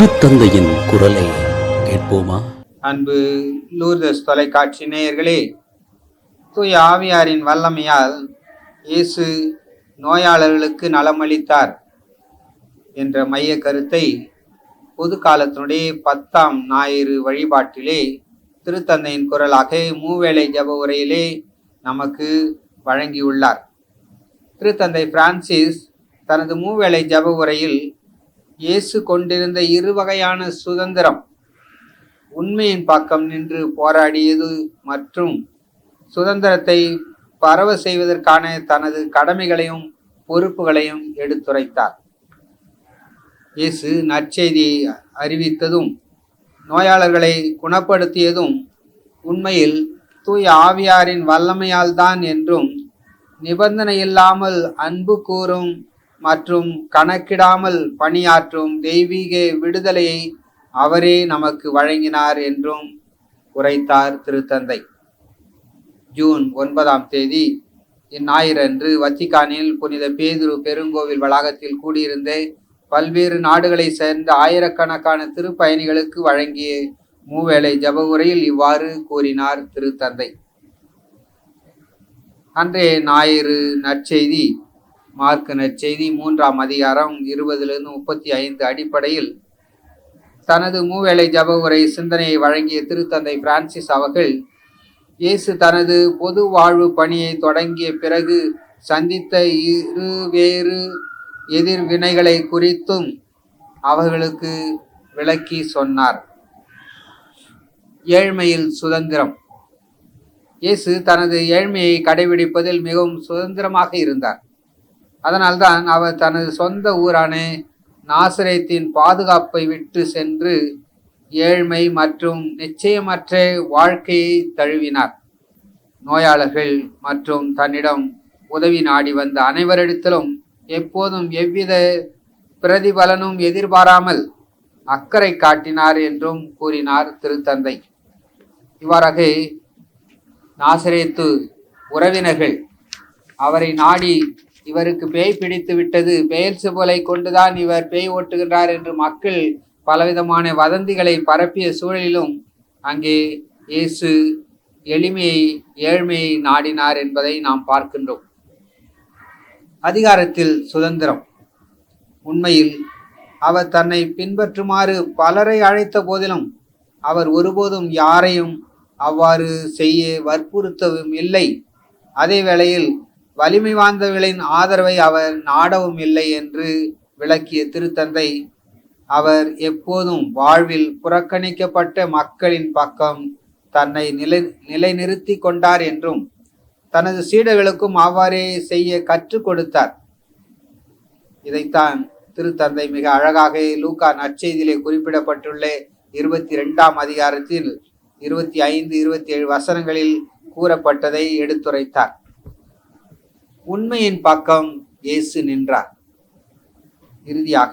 திருத்தந்தையின் குரலை கேட்போமா? அன்பு லூர்தஸ் தொலைக்காட்சி நேயர்களே தூய ஆவியாரின் வல்லமையால் இயேசு நோயாளர்களுக்கு நலமளித்தார் என்ற மைய கருத்தை பொது காலத்தினுடைய பத்தாம் ஞாயிறு வழிபாட்டிலே திருத்தந்தையின் குரலாக மூவேளை ஜப உரையிலே நமக்கு வழங்கியுள்ளார். திருத்தந்தை பிரான்சிஸ் தனது மூவேளை ஜப உரையில் இயேசு கொண்டிருந்த இரு வகையான சுதந்திரம் உண்மையின் பக்கம் நின்று போராடியது மற்றும் சுதந்திரத்தை பரவ செய்வதற்கான தனது கடமைகளையும் பொறுப்புகளையும் எடுத்துரைத்தார். இயேசு நற்செய்தியை அறிவித்ததும் நோயாளர்களை குணப்படுத்தியதும் உண்மையில் தூய ஆவியாரின் வல்லமையால் தான் என்றும் நிபந்தனை இல்லாமல் அன்பு கூறும் மற்றும் கணக்கிடாமல் பணியாற்றும் தெய்வீக விடுதலையை அவரே நமக்கு வழங்கினார் என்றும் உரைத்தார் திருத்தந்தை. ஜூன் ஒன்பதாம் தேதி இந்நாயிரன்று வத்திக்கானில் புனித பேதுரு பெருங்கோவில் வளாகத்தில் கூடியிருந்த பல்வேறு நாடுகளை சேர்ந்த ஆயிரக்கணக்கான திருப்பயணிகளுக்கு வழங்கிய மூவேளை ஜப உரையில் இவ்வாறு கூறினார் திருத்தந்தை. அன்றைய ஞாயிறு நற்செய்தி மார்க் நற்செய்தி மூன்றாம் அதிகாரம் இருபதிலிருந்து முப்பத்தி ஐந்து அடிப்படையில் தனது மூவேளை ஜப உரை சிந்தனையை வழங்கிய திருத்தந்தை பிரான்சிஸ் அவர்கள் இயேசு தனது பொது வாழ்வு பணியை தொடங்கிய பிறகு சந்தித்த இரு வேறு எதிர்வினைகளை குறித்தும் அவர்களுக்கு விளக்கி சொன்னார். ஏழ்மையில் சுதந்திரம். இயேசு தனது ஏழ்மையை கடைபிடிப்பதில் மிகவும் சுதந்திரமாக இருந்தார். அதனால்தான் அவர் தனது சொந்த ஊரான நாசரேத்தின் பாதுகாப்பை விட்டு சென்று ஏழ்மை மற்றும் நிச்சயமற்ற வாழ்க்கையை தழுவினார். நோயாளர்கள் மற்றும் தன்னிடம் உதவி நாடி வந்த அனைவரிடத்திலும் எப்போதும் எவ்வித பிரதிபலனும் எதிர்பாராமல் அக்கறை காட்டினார் என்றும் கூறினார் திருத்தந்தை. இவ்வாறாக நாசரேத்து உறவினர்கள் அவரை நாடி இவருக்கு பேய் பிடித்து விட்டது. பெயர் சுபலை கொண்டுதான் இவர் பேய் ஓட்டுகின்றார் என்று மக்கள் பலவிதமான வதந்திகளை பரப்பிய சூழலிலும் அங்கே இயேசு எளிமையை ஏழ்மையை நாடினார் என்பதை நாம் பார்க்கின்றோம். அதிகாரத்தில் சுதந்திரம். உண்மையில் அவர் தன்னை பின்பற்றுமாறு பலரை அழைத்த போதிலும் அவர் ஒருபோதும் யாரையும் அவ்வாறு செய்ய வற்புறுத்தவும் இல்லை. அதே வேளையில் வலிமை வாய்ந்தவர்களின் ஆதரவை அவர் நாடவும் இல்லை என்று விளக்கிய திருத்தந்தை அவர் எப்போதும் வாழ்வில் புறக்கணிக்கப்பட்ட மக்களின் பக்கம் தன்னை நிலை நிலைநிறுத்தி கொண்டார் என்றும் தனது சீடர்களுக்கும் அவ்வாறே செய்ய கற்றுக் கொடுத்தார். இதைத்தான் திருத்தந்தை மிக அழகாக லூகா நற்செய்தியிலே குறிப்பிடப்பட்டுள்ள. இருபத்தி ரெண்டாம் அதிகாரத்தில் இருபத்தி ஐந்து இருபத்தி ஏழு வசனங்களில் கூறப்பட்டதை எடுத்துரைத்தார். உண்மையின் பக்கம் இயேசு நின்றார். இறுதியாக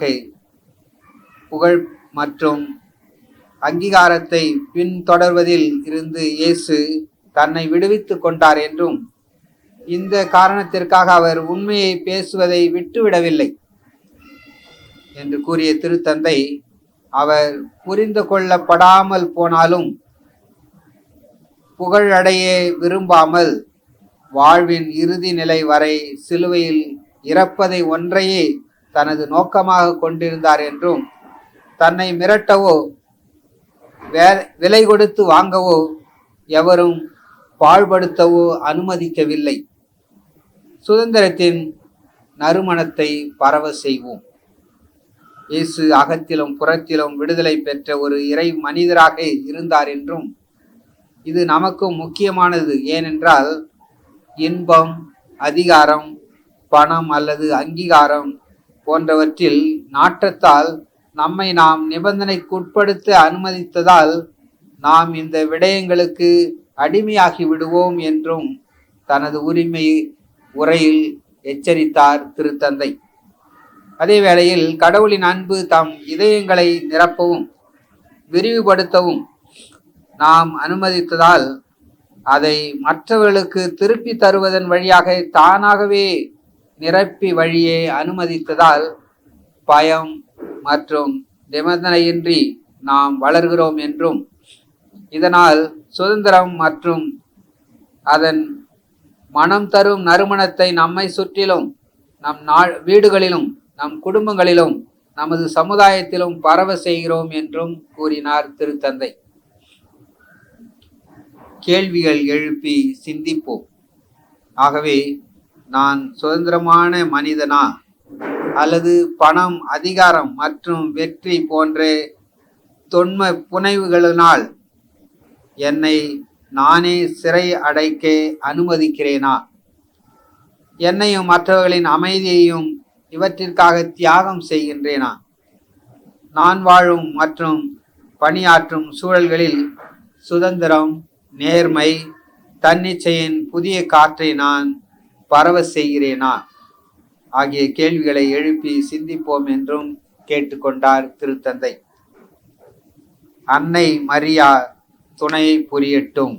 புகழ் மற்றும் அங்கீகாரத்தை பின்தொடர்வதில் இருந்து இயேசு தன்னை விடுவித்துக் கொண்டார் என்றும் இந்த காரணத்திற்காக அவர் உண்மையை பேசுவதை விட்டுவிடவில்லை என்று கூறிய திருத்தந்தை அவர் புரிந்து கொள்ளப்படாமல் போனாலும் புகழடைய விரும்பாமல் வாழ்வின் இறுதி நிலை வரை சிலுவையில் இறப்பதை ஒன்றையே தனது நோக்கமாக கொண்டிருந்தார் என்றும் தன்னை மிரட்டவோ வே விலை கொடுத்து வாங்கவோ எவரும் பாழ்படுத்தவோ அனுமதிக்கவில்லை. சுதந்திரத்தின் நறுமணத்தை பரவ செய்வோம். இயேசு அகத்திலும் புறத்திலும் விடுதலை பெற்ற ஒரு இறை மனிதராக இருந்தார் என்றும் இது நமக்கும் முக்கியமானது. ஏனென்றால் இன்பம் அதிகாரம் பணம் அல்லது அங்கீகாரம் போன்றவற்றில் நாட்டத்தால் நம்மை நாம் நிபந்தனைக்குட்படுத்த அனுமதித்ததால் நாம் இந்த விடயங்களுக்கு அடிமையாகி விடுவோம் என்றும் தனது உரிமை உரையில் எச்சரித்தார் திருத்தந்தை. அதே வேளையில் கடவுளின் அன்பு தம் இதயங்களை நிரப்பவும் விரிவுபடுத்தவும் நாம் அனுமதித்ததால் அதை மற்றவர்களுக்கு திருப்பி தருவதன் வழியாக தானாகவே நிரப்பி வழியே அனுமதித்ததால் பயம் மற்றும் நிபந்தனையின்றி நாம் வளர்கிறோம் என்றும் இதனால் சுதந்திரம் மற்றும் அதன் மனம் தரும் நறுமணத்தை நம்மை சுற்றிலும் நம் நாள் வீடுகளிலும் நம் குடும்பங்களிலும் நமது சமுதாயத்திலும் பரவ செய்கிறோம் என்றும் கூறினார் திருத்தந்தை. கேள்விகள் எழுப்பி சிந்திப்போம். ஆகவே நான் சுதந்திரமான மனிதனா? அல்லது பணம் அதிகாரம் மற்றும் வெற்றி போன்ற தொன்ம புனைவுகளினால் என்னை நானே சிறை அடைக்க அனுமதிக்கிறேனா? என்னையும் மற்றவர்களின் அமைதியையும் இவற்றிற்காக தியாகம் செய்கின்றேனா? நான் வாழும் மற்றும் பணியாற்றும் சூழல்களில் சுதந்திரம் நேர்மை தன்னிச்சையின் புதிய காற்றை நான் பரவ செய்கிறேனா? ஆகிய கேள்விகளை எழுப்பி சிந்திப்போம் என்றும் கேட்டுக்கொண்டார் திருத்தந்தை. அன்னை மரியா துணை புரியட்டும்.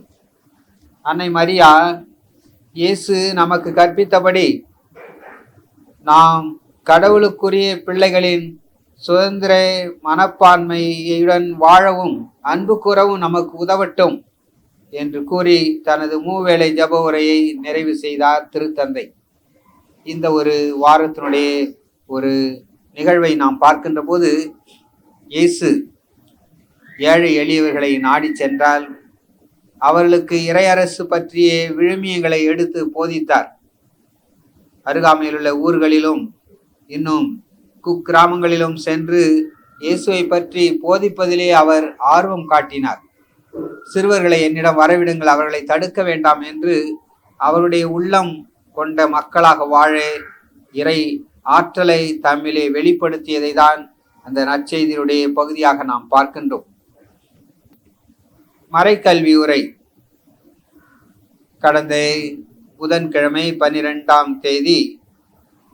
அன்னை மரியா இயேசு நமக்கு கற்பித்தபடி நாம் கடவுளுக்குரிய பிள்ளைகளின் சுதந்திர மனப்பான்மையுடன் வாழவும் அன்பு கூறவும் நமக்கு உதவட்டும். என்று கூறி தனது மூவேளை ஜப உரையை நிறைவு செய்தார் திருத்தந்தை. இந்த ஒரு வாரத்தினுடைய ஒரு நிகழ்வை நாம் பார்க்கின்ற போது இயேசு ஏழை எளியவர்களை நாடி சென்றால் அவர்களுக்கு இறையரசு பற்றிய விழுமியங்களை எடுத்து போதித்தார். அருகாமையில் உள்ள ஊர்களிலும் இன்னும் குக்கிராமங்களிலும் சென்று இயேசுவை பற்றி போதிப்பதிலே அவர் ஆர்வம் காட்டினார். சிறுவர்களை என்னிடம் வரவிடுங்கள் அவர்களை தடுக்க வேண்டாம் என்று அவருடைய உள்ளம் கொண்ட மக்களாக வாழ இறை ஆற்றலை தம்மிலே வெளிப்படுத்தியதை தான் அந்த நற்செய்தியுடைய பகுதியாக நாம் பார்க்கின்றோம். மறைக்கல்வி உரை. கடந்த புதன்கிழமை பன்னிரெண்டாம் தேதி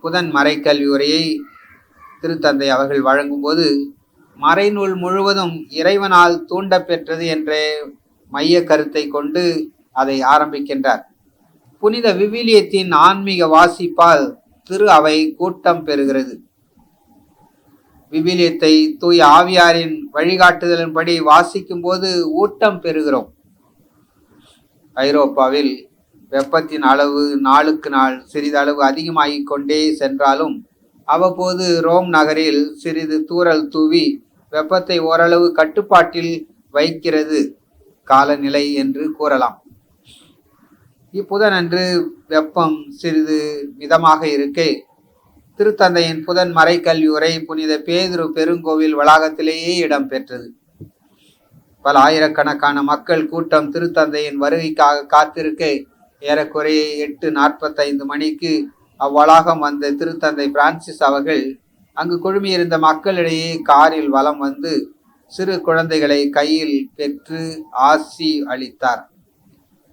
புதன் மறைக்கல்வி உரையை திருத்தந்தை அவர்கள் வழங்கும்போது மறைநூல் முழுவதும் இறைவனால் தூண்டப்பெற்றது என்ற மைய கருத்தை கொண்டு அதை ஆரம்பிக்கின்றார். புனித விவிலியத்தின் ஆன்மீக வாசிப்பால் திரு அவை கூட்டம் பெறுகிறது. விவிலியத்தை தூய ஆவியாரின் வழிகாட்டுதலின்படி வாசிக்கும் போது ஊட்டம் பெறுகிறோம். ஐரோப்பாவில் வெப்பத்தின் அளவு நாளுக்கு நாள் சிறிதளவு அதிகமாகிக் கொண்டே சென்றாலும் அவ்வப்போது ரோம் நகரில் சிறிது தூரல் தூவி வெப்பத்தை ஓரளவு கட்டுப்பாட்டில் வைக்கிறது காலநிலை என்று கூறலாம். இப்புதனன்று வெப்பம் சிறிது மிதமாக இருக்கே. திருத்தந்தையின் புதன் மறைக்கல்வி உரை புனித பேதுரு பெருங்கோவில் வளாகத்திலேயே இடம்பெற்றது பல ஆயிரக்கணக்கான மக்கள் கூட்டம் திருத்தந்தையின் வருகைக்காக காத்திருக்க. ஏறக்குறைய எட்டு நாற்பத்தைந்து மணிக்கு அவ்வளாகம் வந்த திருத்தந்தை பிரான்சிஸ் அவர்கள் அங்கு குழுமியிருந்த மக்களிடையே காரில் வலம் வந்து சிறு குழந்தைகளை கையில் பெற்று ஆசி அளித்தார்.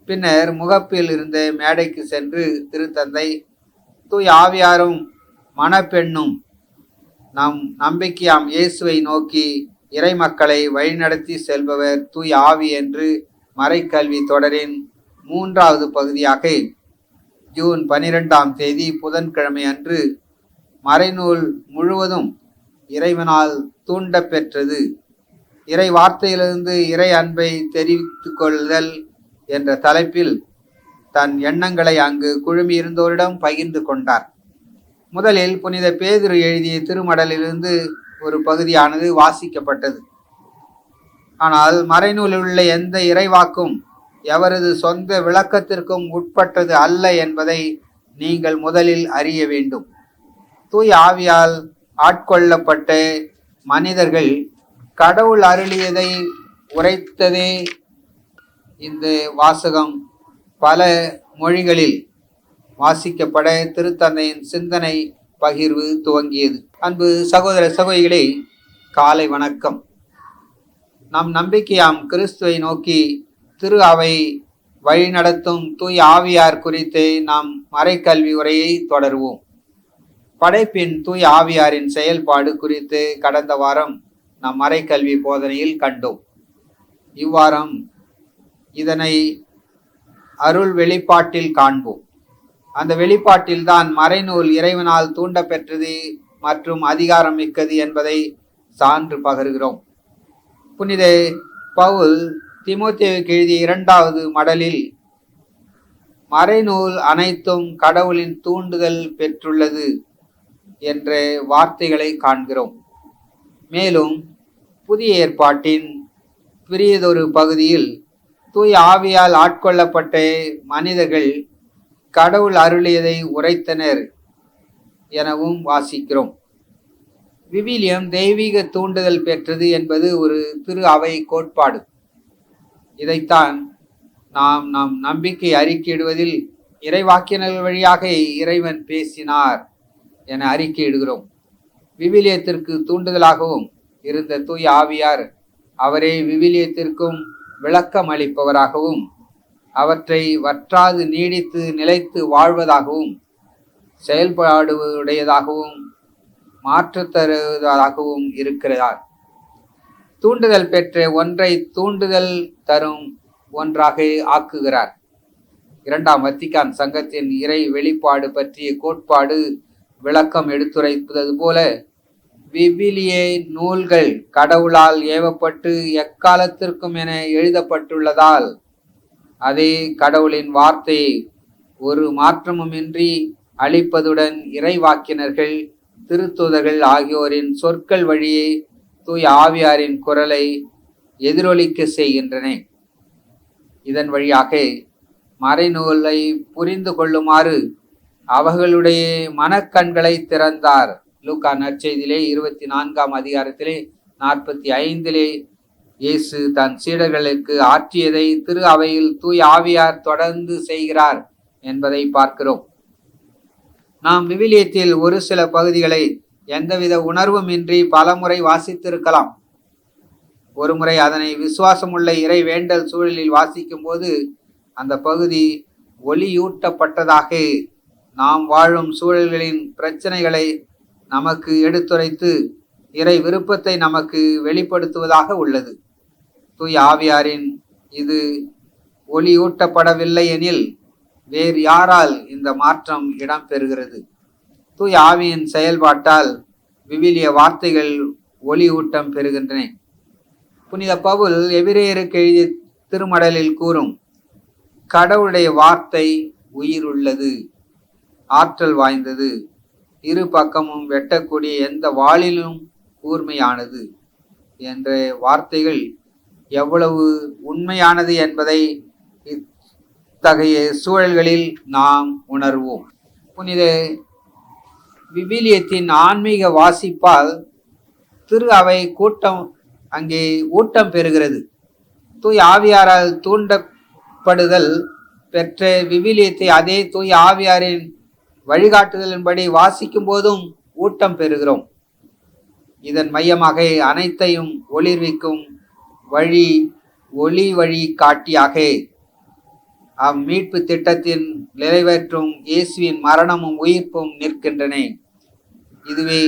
பின்னர் முகப்பில் இருந்த மேடைக்கு சென்று திருத்தந்தை தூய் ஆவியாரும் மணப்பெண்ணும் நம் நம்பிக்கையாம் இயேசுவை நோக்கி இறை மக்களை வழிநடத்தி செல்பவர் தூய் ஆவி என்று மறைக்கல்வி தொடரின் மூன்றாவது பகுதியாக ஜூன் பனிரெண்டாம் தேதி புதன்கிழமை அன்று மறைநூல் முழுவதும் இறைவனால் தூண்டப்பெற்றது. இறை வார்த்தையிலிருந்து இறை அன்பை தெரிவித்து கொள்ளுதல் என்ற தலைப்பில் தன் எண்ணங்களை அங்கு குழுமியிருந்தோரிடம் பகிர்ந்து கொண்டார். முதலில் புனித பேதுரு எழுதிய திருமடலிலிருந்து ஒரு பகுதியானது வாசிக்கப்பட்டது. ஆனால் மறைநூலில் உள்ள எந்த இறைவாக்கும் எவரது சொந்த விளக்கத்திற்கும் உட்பட்டது அல்ல என்பதை நீங்கள் முதலில் அறிய வேண்டும். தூய் ஆவியால் ஆட்கொள்ளப்பட்ட மனிதர்கள் கடவுள் அருளியதை உரைத்ததே இந்த வாசகம். பல மொழிகளில் வாசிக்கப்பட திருத்தந்தையின் சிந்தனை பகிர்வு துவங்கியது. அன்பு சகோதர சகோதரிகளே காலை வணக்கம். நம் நம்பிக்கையாம் கிறிஸ்துவை நோக்கி திரு அவை வழிநடத்தும் தூய் ஆவியார் குறித்து நாம் மறைக்கல்வி உரையை தொடருவோம். படைப்பின் தூய் ஆவியாரின் செயல்பாடு குறித்து கடந்த வாரம் நாம் மறைக்கல்வி போதனையில் கண்டோம். இவ்வாரம் இதனை அருள் வெளிப்பாட்டில் காண்போம். அந்த வெளிப்பாட்டில்தான் மறைநூல் இறைவனால் தூண்டப்பெற்றது மற்றும் அதிகாரம் மிக்கது என்பதை சான்று பகர்கிறோம். புனித பவுல் திமோத்தேவுக்கு எழுதிய இரண்டாவது மடலில் மறைநூல் அனைத்தும் கடவுளின் தூண்டுதல் பெற்றுள்ளது என்ற வார்த்தைகளை காண்கிறோம். மேலும் புதிய ஏற்பாட்டின் பெரியதொரு பகுதியில் தூய் ஆவியால் ஆட்கொள்ளப்பட்ட மனிதர்கள் கடவுள் அருளியதை உரைத்தனர் எனவும் வாசிக்கிறோம். விவிலியம் தெய்வீக தூண்டுதல் பெற்றது என்பது ஒரு திரு அவை கோட்பாடு. இதைத்தான் நாம் நம் நம்பிக்கை அறிக்கையிடுவதில் இறைவாக்கியங்கள் வழியாக இறைவன் பேசினார் என அறிக்கையிடுகிறோம். விவிலியத்திற்கு தூண்டுதலாகவும் இருந்த தூய் ஆவியார் அவரே விவிலியத்திற்கும் விளக்கம் அளிப்பவராகவும் அவற்றை வற்றாது நீடித்து நிலைத்து வாழ்வதாகவும் செயல்பாடுடையதாகவும் மாற்றத் தருவதாகவும் இருக்கிறார். தூண்டுதல் பெற்ற ஒன்றை தூண்டுதல் தரும் ஒன்றாக ஆக்குகிறார். இரண்டாம் வத்திகான் சங்கத்தின் இறை வெளிப்பாடு பற்றிய கோட்பாடு விளக்கம் எடுத்துரைப்பது போல விபிலிய நூல்கள் கடவுளால் ஏவப்பட்டு எக்காலத்திற்கும் என எழுதப்பட்டுள்ளதால் அதே கடவுளின் வார்த்தையை ஒரு மாற்றமுமின்றி அளிப்பதுடன் இறைவாக்கினர்கள் திருத்துதர்கள் ஆகியோரின் சொற்கள் வழியே தூய் ஆவியாரின் குரலை எதிரொலிக்க செய்கின்றன. இதன் வழியாக மறைநூலை புரிந்து கொள்ளுமாறு அவர்களுடைய மனக்கண்களை திறந்தார். லூக்கா நற்செய்திலே இருபத்தி நான்காம் அதிகாரத்திலே நாற்பத்தி ஐந்திலே இயேசு தன் சீடர்களுக்கு ஆற்றியதை திரு அவையில் தூய் ஆவியார் தொடர்ந்து செய்கிறார் என்பதை பார்க்கிறோம். நாம் விவிலியத்தில் ஒரு சில பகுதிகளை எந்தவித உணர்வுமின்றி பலமுறை வாசித்திருக்கலாம். ஒருமுறை அதனை விசுவாசமுள்ள இறை வேண்டல் சூழலில் வாசிக்கும் போது அந்த பகுதி ஒளியூட்டப்பட்டதாக நாம் வாழும் சூழல்களின் பிரச்சனைகளை நமக்கு எடுத்துரைத்து இறை விருப்பத்தை நமக்கு வெளிப்படுத்துவதாக உள்ளது. தூய் ஆவியாரின் இது ஒளியூட்டப்படவில்லை எனில் வேறு யாரால் இந்த மாற்றம் இடம்பெறுகிறது தூய் ஆவியின் செயல்பாட்டால் விவிலிய வார்த்தைகள் ஒளி ஊட்டம் பெறுகின்றன. புனித பவுல் எபிரேயருக்கு எழுதிய திருமடலில் கூறும் கடவுளுடைய வார்த்தை உயிர் உள்ளது ஆற்றல் வாய்ந்தது இரு பக்கமும் வெட்டக்கூடிய எந்த வாளிலும் கூர்மையானது என்ற வார்த்தைகள் எவ்வளவு உண்மையானது என்பதை இத்தகைய சூழல்களில் நாம் உணர்வோம். புனித விவிலியத்தின் ஆன்மீக வாசிப்பால் திரு அவை கூட்டம் அங்கே ஊட்டம் பெறுகிறது. தூய் ஆவியாரால் தூண்டப்படுதல் பெற்ற விவிலியத்தை அதே தூய் ஆவியாரின் வழிகாட்டுதலின்படி வாசிக்கும் போதும் ஊட்டம் பெறுகிறோம். இதன் மையமாக அனைத்தையும் ஒளிர்விக்கும் வழி ஒளி வழி காட்டியாக அம்மீட்பு திட்டத்தின் நிறைவேற்றும் இயேசுவின் மரணமும் உயிர்ப்பும் நிற்கின்றன. இதுவே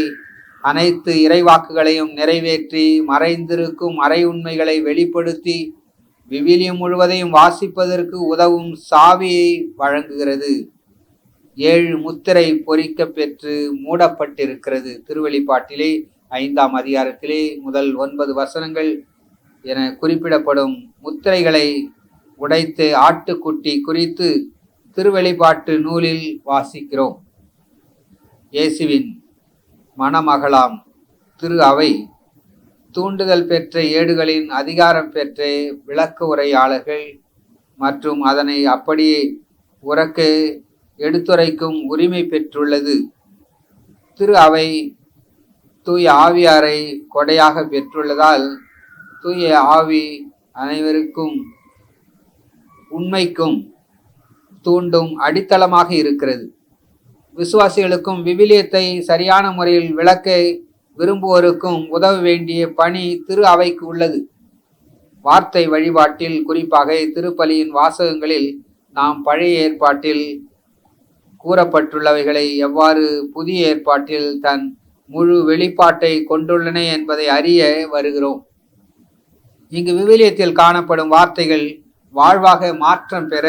அனைத்து இறைவாக்குகளையும் நிறைவேற்றி மறைந்திருக்கும் மறை உண்மைகளை வெளிப்படுத்தி விவிலியம் முழுவதையும் வாசிப்பதற்கு உதவும் சாவியை வழங்குகிறது. ஏழு முத்திரை பொறிக்க பெற்று மூடப்பட்டிருக்கிறது. திருவெளிப்பாட்டிலே ஐந்தாம் அதிகாரத்திலே முதல் ஒன்பது வசனங்கள் என குறிப்பிடப்படும் முத்திரைகளை உடைத்து ஆட்டுக்குட்டி குறித்து திருவெளிப்பாட்டு நூலில் வாசிக்கிறோம். இயேசுவின் மணமகளாம் திரு அவை தூண்டுதல் பெற்ற ஏடுகளின் அதிகாரம் பெற்ற விளக்க உரையாளர்கள் மற்றும் அதனை அப்படியே உறக்க எடுத்துரைக்கும் உரிமை பெற்றுள்ளது. திரு அவை தூய ஆவியாரை கொடையாக பெற்றுள்ளதால் தூய ஆவி அனைவருக்கும் உண்மைக்கும் தூண்டும் அடித்தளமாக இருக்கிறது. விசுவாசிகளுக்கும் விவிலியத்தை சரியான முறையில் விளக்க விரும்புவோருக்கும் உதவ வேண்டிய பணி திரு அவைக்கு உள்ளது. வார்த்தை வழிபாட்டில் குறிப்பாக திருப்பலியின் வாசகங்களில் நாம் பழைய ஏற்பாட்டில் கூறப்பட்டுள்ளவைகளை எவ்வாறு புதிய ஏற்பாட்டில் தன் முழு வெளிப்பாட்டை கொண்டுள்ளன என்பதை அறிய வருகிறோம். இங்கு விவிலியத்தில் காணப்படும் வார்த்தைகள் வாழ்வாக மாற்றம் பெற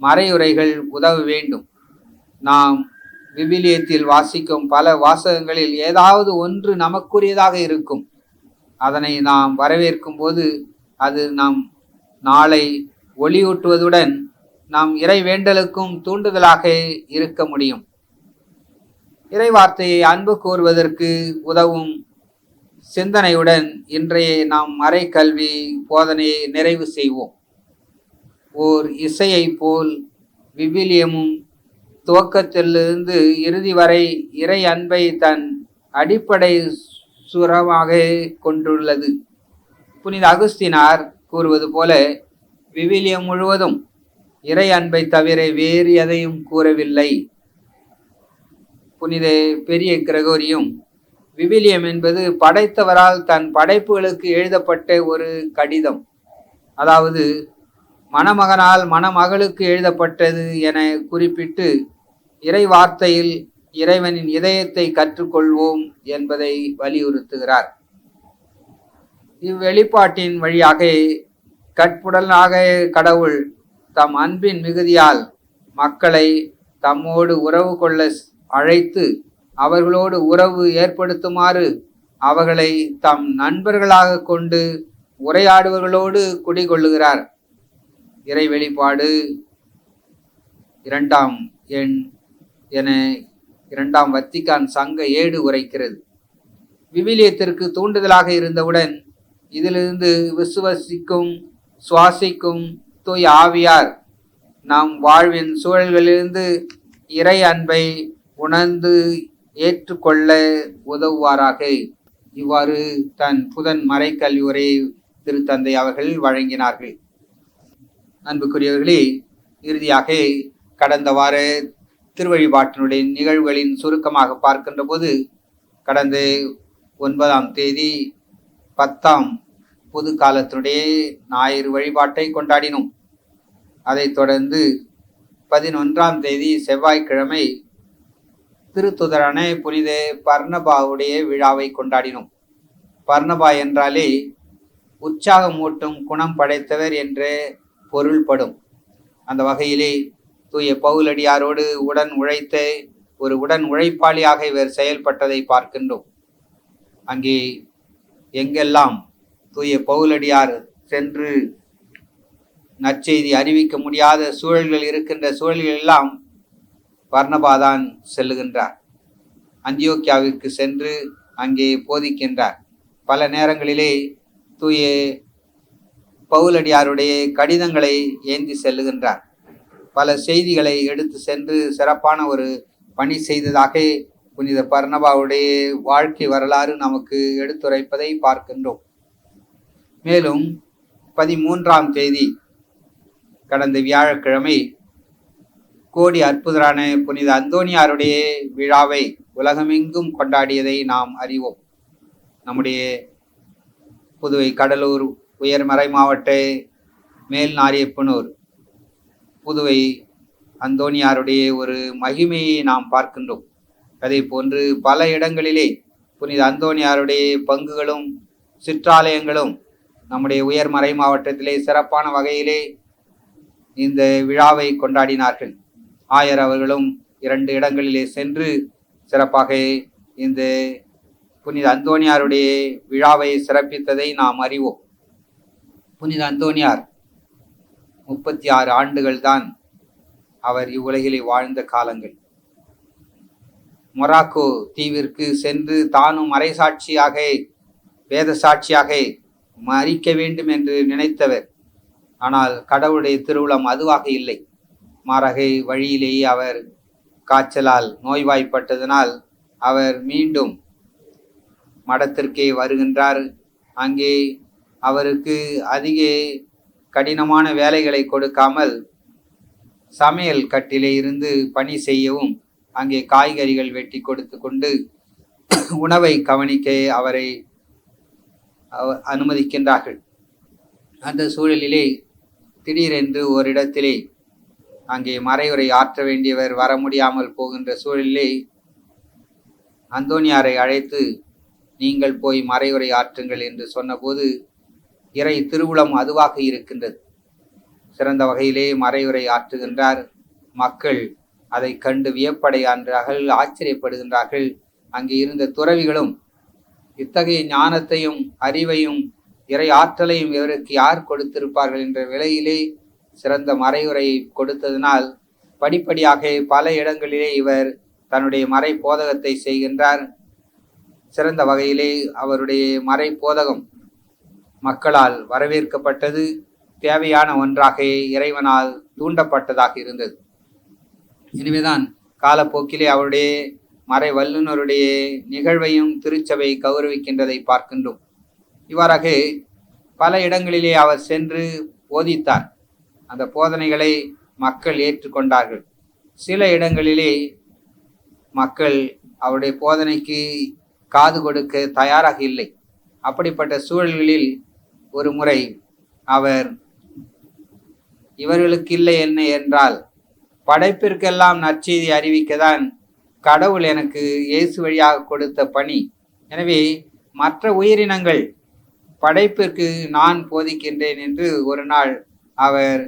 மறையுரைகள் உதவ வேண்டும். நாம் விவிலியத்தில் வாசிக்கும் பல வாசகங்களில் ஏதாவது ஒன்று நமக்குரியதாக இருக்கும். அதனை நாம் வரவேற்கும் போது அது நாம் நாளை ஒளியூட்டுவதுடன் நாம் இறை வேண்டலுக்கும் தூண்டுதலாக இருக்க முடியும். இறை வார்த்தையை அன்பு கூறுவதற்கு உதவும் சிந்தனையுடன் இன்றைய நாம் மறைக்கல்வி போதனையை நிறைவு செய்வோம். ஓர் இசையை போல் விவிலியமும் துவக்கத்திலிருந்து இறுதி வரை இறை அன்பை தன் அடிப்படை சுரமாக கொண்டுள்ளது. புனித அகுஸ்தினார் கூறுவது போல விவிலியம் முழுவதும் இறை அன்பை தவிர வேறு எதையும் கூறவில்லை. புனித பெரிய கிரகோரியும் விவிலியம் என்பது படைத்தவரால் தன் படைப்புகளுக்கு எழுதப்பட்ட ஒரு கடிதம். அதாவது மணமகனால் மணமகளுக்கு எழுதப்பட்டது என குறிப்பிட்டு இறை வார்த்தையில் இறைவனின் இதயத்தை கற்றுக்கொள்வோம் என்பதை வலியுறுத்துகிறார். இவ்வெளிப்பாட்டின் வழியாக கட்புடலாக கடவுள் தம் அன்பின் மிகுதியால் மக்களை தம்மோடு உறவு கொள்ள அழைத்து அவர்களோடு உறவு ஏற்படுத்துமாறு அவர்களை தம் நண்பர்களாக கொண்டு உரையாடுவர்களோடு குடிகொள்ளுகிறார். இறை வெளிப்பாடு இரண்டாம் எண் என இரண்டாம் வத்திக்கான் சங்க ஏடு உரைக்கிறது. விவிலியத்திற்கு தூண்டுதலாக இருந்தவுடன் இதிலிருந்து விசுவசிக்கும் சுவாசிக்கும் தூய் ஆவியார் நாம் வாழ்வின் சூழல்களிலிருந்து இறை அன்பை உணர்ந்து ஏற்றுக்கொள்ள உதவுவாராக. இவ்வாறு தன் புதன் மறைக்கல்வி திருத்தந்தை அவர்கள் வழங்கினார்கள். அன்புக்குரியவர்களே இறுதியாக கடந்த வார திருவழிபாட்டினுடைய நிகழ்வுகளின் சுருக்கமாக பார்க்கின்ற போது கடந்த ஒன்பதாம் தேதி பத்தாம் பொது காலத்தினுடைய ஞாயிறு வழிபாட்டை கொண்டாடினோம். அதைத் தொடர்ந்து பதினொன்றாம் தேதி செவ்வாய்க்கிழமை திருத்துதரான புனித பர்ணபாவுடைய விழாவை கொண்டாடினோம். பர்ணபா என்றாலே உற்சாகமூட்டும் குணம் படைத்தவர் என்ற பொருள்படும். அந்த வகையிலே தூய பவுலடியாரோடு உடன் உழைத்த ஒரு உடன் உழைப்பாளியாக இவர் செயல்பட்டதை பார்க்கின்றோம். அங்கே எங்கெல்லாம் தூய பவுலடியார் சென்று நற்செய்தி அறிவிக்க முடியாத சூழல்கள் இருக்கின்ற சூழல்கள் எல்லாம் வர்ணபாதான் செல்லுகின்றார். அந்தியோக்கியாவிற்கு சென்று அங்கே போதிக்கின்றார். பல நேரங்களிலே தூய பவுலடியாருடைய கடிதங்களை ஏந்தி செல்லுகின்றார். பல செய்திகளை எடுத்து சென்று சிறப்பான ஒரு பணி செய்ததாக புனித பர்ணபாவுடைய வாழ்க்கை வரலாறு நமக்கு எடுத்துரைப்பதை பார்க்கின்றோம். மேலும் பதிமூன்றாம் தேதி கடந்த வியாழக்கிழமை கோடி அற்புதரான புனித அந்தோனியாருடைய விழாவை உலகமெங்கும் கொண்டாடியதை நாம் அறிவோம். நம்முடைய புதுவை கடலூர் உயர்மறை மாவட்ட மேல் நாரியப்பனூர் புதுவை அந்தோனியாருடைய ஒரு மகிமையை நாம் பார்க்கின்றோம். அதே போன்று பல இடங்களிலே புனித அந்தோனியாருடைய பங்குகளும் சிற்றாலயங்களும் நம்முடைய உயர்மறை மாவட்டத்திலே சிறப்பான வகையிலே இந்த விழாவை கொண்டாடினார்கள். ஆயர் அவர்களும் இரண்டு இடங்களிலே சென்று சிறப்பாக இந்த புனித அந்தோனியாருடைய விழாவை சிறப்பித்ததை நாம் அறிவோம். புனித அந்தோனியார். முப்பத்தி ஆறு ஆண்டுகள் தான் அவர் இவ்வுலகிலே வாழ்ந்த காலங்கள். மொராக்கோ தீவிற்கு சென்று தானும் மறைசாட்சியாக வேத சாட்சியாக மறிக்க வேண்டும் என்று நினைத்தவர். ஆனால் கடவுளுடைய திருவுளம் அதுவாக இல்லை. மாறாக வழியிலேயே அவர் காய்ச்சலால் நோய்வாய்ப்பட்டதனால் அவர் மீண்டும் மடத்திற்கே வருகின்றார். அங்கே அவருக்கு அதிக கடினமான வேலைகளை கொடுக்காமல் சமையல் கட்டிலே இருந்து பணி செய்யவும் அங்கே காய்கறிகள் வெட்டி கொடுத்து கொண்டு உணவை கவனிக்க அவரை அவ- அனுமதிக்கின்றார்கள். அந்த சூழலிலே திடீரென்று ஓரிடத்திலே அங்கே மறைவுரை ஆற்ற வேண்டியவர் வர முடியாமல் போகின்ற சூழலிலே அந்தோனியாரை அழைத்து நீங்கள் போய் மறைவுரை ஆற்றுங்கள் என்று சொன்னபோது இறை திருவுளம் அதுவாக இருக்கின்றது. சிறந்த வகையிலே மறைவுரை ஆற்றுகின்றார். மக்கள் அதை கண்டு வியப்படைகின்றார்கள் ஆச்சரியப்படுகின்றார்கள். அங்கே இருந்த துறவிகளும் இத்தகைய ஞானத்தையும் அறிவையும் இறை ஆற்றலையும் இவருக்கு யார் கொடுத்திருப்பார்கள் என்ற விலையிலே சிறந்த மறையுரையை கொடுத்ததினால் படிப்படியாக பல இடங்களிலே இவர் தன்னுடைய மறை போதகத்தை செய்கின்றார். சிறந்த வகையிலே அவருடைய மறை போதகம் மக்களால் வரவேற்கப்பட்டது. தேவையான ஒன்றாக இறைவனால் தூண்டப்பட்டதாக இருந்தது. எனவேதான் காலப்போக்கிலே அவருடைய மறை வல்லுநருடைய நிகழ்வையும் திருச்சபை கௌரவிக்கின்றதை பார்க்கின்றோம். இவ்வாறாக பல இடங்களிலே அவர் சென்று போதித்தார். அந்த போதனைகளை மக்கள் ஏற்றுக்கொண்டார்கள். சில இடங்களிலே மக்கள் அவருடைய போதனைக்கு காது கொடுக்க தயாராக இல்லை. அப்படிப்பட்ட சூழல்களில் ஒரு முறை அவர் இவர்களுக்கு இல்லை என்ன என்றால் படைப்பிற்கெல்லாம் நற்செய்தி அறிவிக்கதான் கடவுள் எனக்கு இயேசு வழியாக கொடுத்த பணி. எனவே மற்ற உயிரினங்கள் படைப்பிற்கு நான் போதிக்கின்றேன் என்று ஒரு நாள் அவர்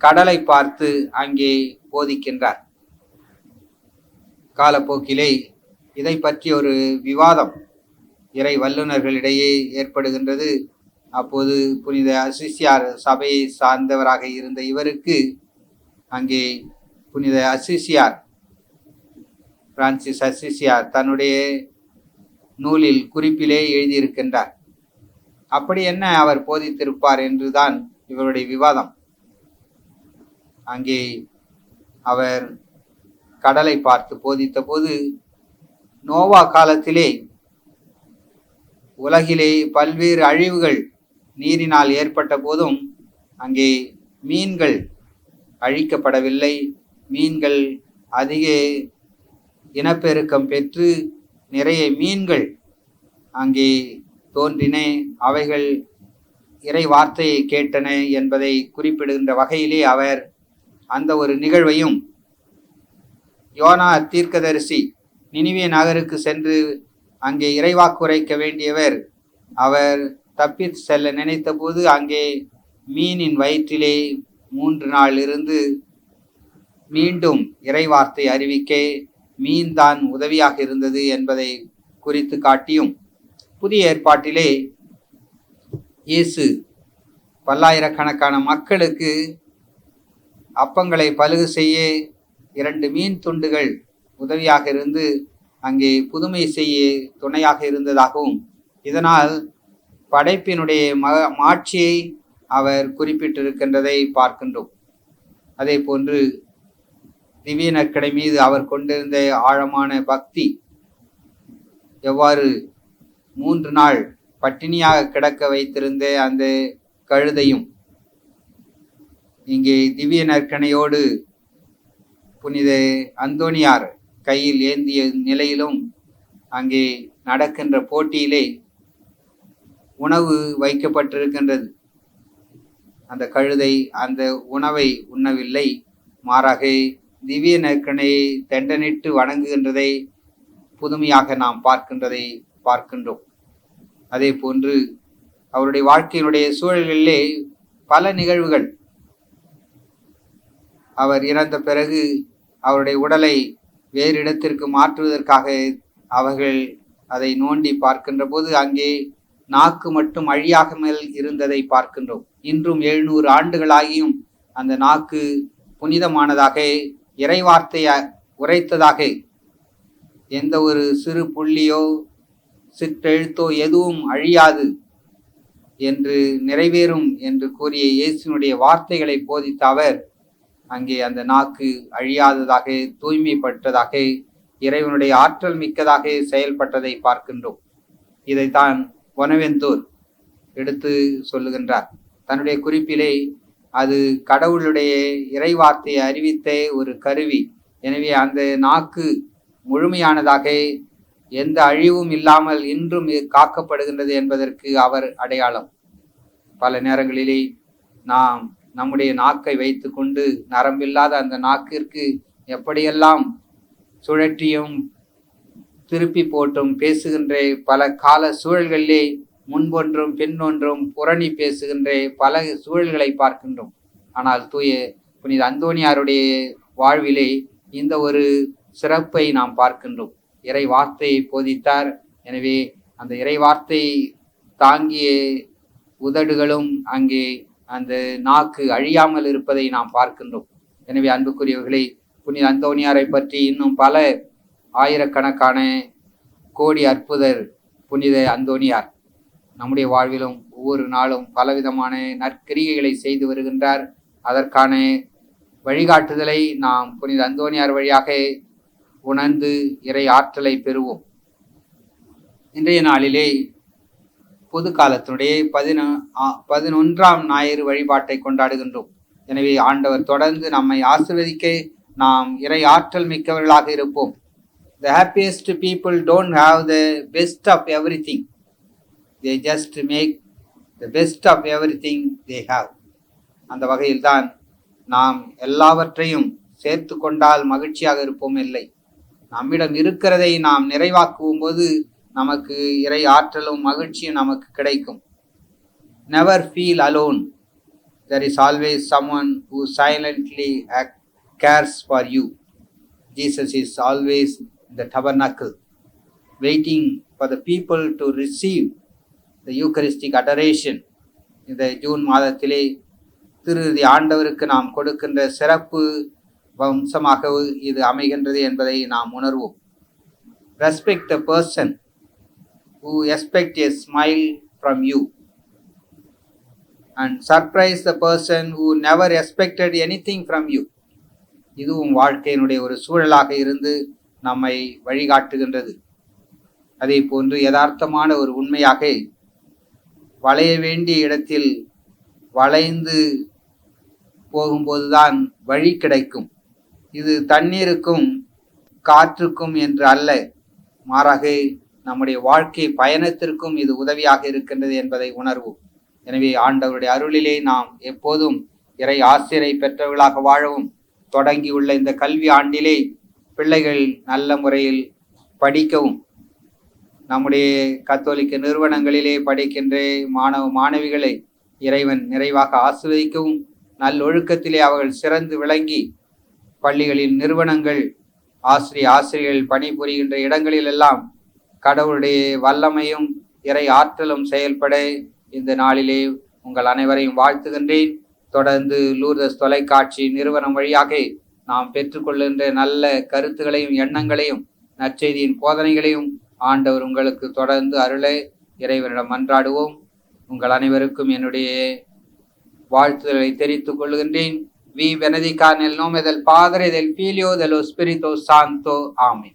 கடலை பார்த்து அங்கே போதிக்கின்றார். காலப்போக்கிலே இதை பற்றி ஒரு விவாதம் இறை வல்லுநர்களிடையே ஏற்படுகின்றது. அப்போது புனித அசிசியார் சபையை சார்ந்தவராக இருந்த இவருக்கு அங்கே புனித அசிசியார் பிரான்சிஸ் அசிசியார் தன்னுடைய நூலில் குறிப்பிலே எழுதியிருக்கின்றார். அப்படி என்ன அவர் போதித்திருப்பார் என்றுதான் இவருடைய விவாதம். அங்கே அவர் கடலை பார்த்து போதித்த போது நோவா காலத்திலே உலகிலே பல்வேறு அழிவுகள் நீரினால் ஏற்பட்ட போதும் அங்கே மீன்கள் அழிக்கப்படவில்லை. மீன்கள் அதிக இனப்பெருக்கம் பெற்று நிறைய மீன்கள் அங்கே தோன்றின. அவைகள் இறை வார்த்தையை கேட்டன என்பதை குறிப்பிடுகின்ற வகையிலே அவர் அந்த ஒரு நிகழ்வையும் யோனா தீர்க்கதரிசி நினிவே நகருக்கு சென்று அங்கே இறைவாக்குரைக்க வேண்டியவர் அவர் தப்பி செல்ல நினைத்த போது அங்கே மீனின் வயிற்றிலே மூன்று நாள் இருந்து மீண்டும் இறைவார்த்தை அறிவிக்க மீன் தான் உதவியாக இருந்தது என்பதை குறித்து காட்டியும் புதிய ஏற்பாட்டிலே இயேசு பல்லாயிரக்கணக்கான மக்களுக்கு அப்பங்களை பழுகு செய்ய இரண்டு மீன் துண்டுகள் உதவியாக இருந்து அங்கே புதுமை செய்ய துணையாக இருந்ததாகவும் இதனால் படைப்பினுடைய ம மாட்சியை அவர் குறிப்பிட்டிருக்கின்றதை பார்க்கின்றோம். அதே போன்று திவ்ய நற்கடை மீது அவர் கொண்டிருந்த ஆழமான பக்தி எவ்வாறு மூன்று நாள் பட்டினியாக கிடக்க வைத்திருந்த அந்த கழுதையும் இங்கே திவ்ய நற்கணையோடு புனித அந்தோனியார் கையில் ஏந்திய நிலையிலும் அங்கே நடக்கின்ற போட்டியிலே உணவு வைக்கப்பட்டிருக்கின்றது. அந்த கழுதை அந்த உணவை உண்ணவில்லை. மாறாக திவ்ய நற்கணையை தண்டனிட்டு வணங்குகின்றதை புதுமையாக நாம் பார்க்கின்றதை பார்க்கின்றோம். அதே போன்று அவருடைய வாழ்க்கையினுடைய சூழல்களிலே பல நிகழ்வுகள். அவர் இறந்த பிறகு அவருடைய உடலை வேறு இடத்திற்கு மாற்றுவதற்காக அவர்கள் அதை நோண்டி பார்க்கின்ற போது அங்கே நாக்கு மட்டும் அழியாகாமல் இருந்ததை பார்க்கின்றோம். இன்றும் எழுநூறு ஆண்டுகளாகியும் அந்த நாக்கு புனிதமானதாக இறைவார்த்தைய உரைத்ததாக எந்த ஒரு சிறு புள்ளியோ சிற்றெழுத்தோ எதுவும் அழியாது என்று நிறைவேறும் என்று கூறிய இயேசுனுடைய வார்த்தைகளை போதித்த அவர் அங்கே அந்த நாக்கு அழியாததாக தூய்மைப்பட்டதாக இறைவனுடைய ஆற்றல் மிக்கதாக செயல்பட்டதை பார்க்கின்றோம். இதைத்தான் பொனவெந்தூர் எடுத்து சொல்லுகின்றார். தன்னுடைய குறிப்பிலே அது கடவுளுடைய இறைவார்த்தையை அறிவித்த ஒரு கருவி. எனவே அந்த நாக்கு முழுமையானதாக எந்த அழிவும் இல்லாமல் இன்றும் காக்கப்படுகின்றது என்பதற்கு அவர் அடையாளம். பல நேரங்களிலே நாம் நம்முடைய நாக்கை வைத்துக்கொண்டு நரம்பில்லாத அந்த நாக்கிற்கு எப்படியெல்லாம் சுழற்றியும் திருப்பி போட்டும் பேசுகின்ற பல கால சூழல்களிலே முன்பொன்றும் பின்னொன்றும் புரணி பேசுகின்ற பல சூழல்களை பார்க்கின்றோம். ஆனால் தூய புனித அந்தோனியாருடைய வாழ்விலே இந்த ஒரு சிறப்பை நாம் பார்க்கின்றோம். இறை வார்த்தையை போதித்தார். எனவே அந்த இறை வார்த்தை தாங்கிய உதடுகளும் அங்கே அந்த நாக்கு அழியாமல் இருப்பதை நாம் பார்க்கின்றோம். எனவே அன்புக்குரியவர்களை புனித அந்தோனியாரை பற்றி இன்னும் பல ஆயிரக்கணக்கான கோடி அற்புதர் புனித அந்தோனியார் நம்முடைய வாழ்விலும் ஒவ்வொரு நாளும் பலவிதமான நற்கிரிகைகளை செய்து வருகின்றார். அதற்கான வழிகாட்டுதலை நாம் புனித அந்தோனியார் வழியாக உணர்ந்து இறை ஆற்றலை பெறுவோம். இன்றைய நாளிலே பொது காலத்தினுடைய பதினொ பதினொன்றாம் ஞாயிறு வழிபாட்டை கொண்டாடுகின்றோம். எனவே ஆண்டவர் தொடர்ந்து நம்மை ஆசிர்வதிக்க நாம் இறை ஆற்றல் மிக்கவர்களாக இருப்போம். The happiest people don't have the best of everything they just make the best of everything they have அந்த வகையில்தான் நாம் எல்லாவற்றையும் சேர்த்து கொண்டால் மகிழ்ச்சியாக இருப்போம் இல்லை. நம்மிடம் இருக்கிறதை நாம் நிறைவாக்குவோம் போது நமக்கு இறை ஆற்றலும் மகிழ்ச்சியும் நமக்கு கிடைக்கும். Never feel alone there is always someone who silently cares for you Jesus is always the tabernacle waiting for the people to receive the eucharistic adoration இந்த ஜூன் மாதத்திலே திருதி ஆண்டவருக்கு நாம் கொடுக்கின்ற சிறப்பு வம்சமாக இது அமைகின்றது என்பதை நாம் உணர்வோம். Respect the person who a smile from you and surprise the person who never never anything from you இதுவும் வாழ்க்கையினுடைய ஒரு சூழலாக இருந்து நம்மை வழிகாட்டுகின்றது. அதே போன்று யதார்த்தமான ஒரு உண்மையாக வளைய வேண்டிய இடத்தில் வளைந்து போகும்போதுதான் வழி கிடைக்கும். இது தண்ணீருக்கும் காற்றுக்கும் என்று அல்ல. மாறாக நம்முடைய வாழ்க்கை பயணத்திற்கும் இது உதவியாக இருக்கின்றது என்பதை உணர்வோம். எனவே ஆண்டவருடைய அருளிலே நாம் எப்போதும் இறை ஆசிரியை பெற்றவர்களாக வாழவும் தொடங்கியுள்ள இந்த கல்வி ஆண்டிலே பிள்ளைகள் நல்ல முறையில் படிக்கவும். நம்முடைய கத்தோலிக்க நிறுவனங்களிலே படிக்கின்ற மாணவ மாணவிகளை இறைவன் நிறைவாக ஆசிர்வதிக்கவும் நல்லொழுக்கத்திலே அவர்கள் சிறந்து விளங்கி பள்ளிகளில் நிறுவனங்கள் ஆசிரிய ஆசிரியர்கள் பணிபுரிகின்ற இடங்களிலெல்லாம் கடவுளுடைய வல்லமையும் இறை ஆற்றலும் செயல்பட இந்த நாளிலே உங்கள் அனைவரையும் வாழ்த்துகின்றேன். தொடர்ந்து லூர்தஸ் தொலைக்காட்சி நிறுவனம் வழியாக நாம் பெற்றுக்கொள்கின்ற நல்ல கருத்துகளையும் எண்ணங்களையும் நற்செய்தியின் போதனைகளையும் ஆண்டவர் உங்களுக்கு தொடர்ந்து அருள. இறைவனிடம் மன்றாடுவோம் உங்கள் அனைவருக்கும் என்னுடைய வாழ்த்துதலை தெரிவித்துக் கொள்கின்றேன். வி. benedica எல் nome del பாதர் del பீலியோ dello Spirito சாந்தோ. ஆமை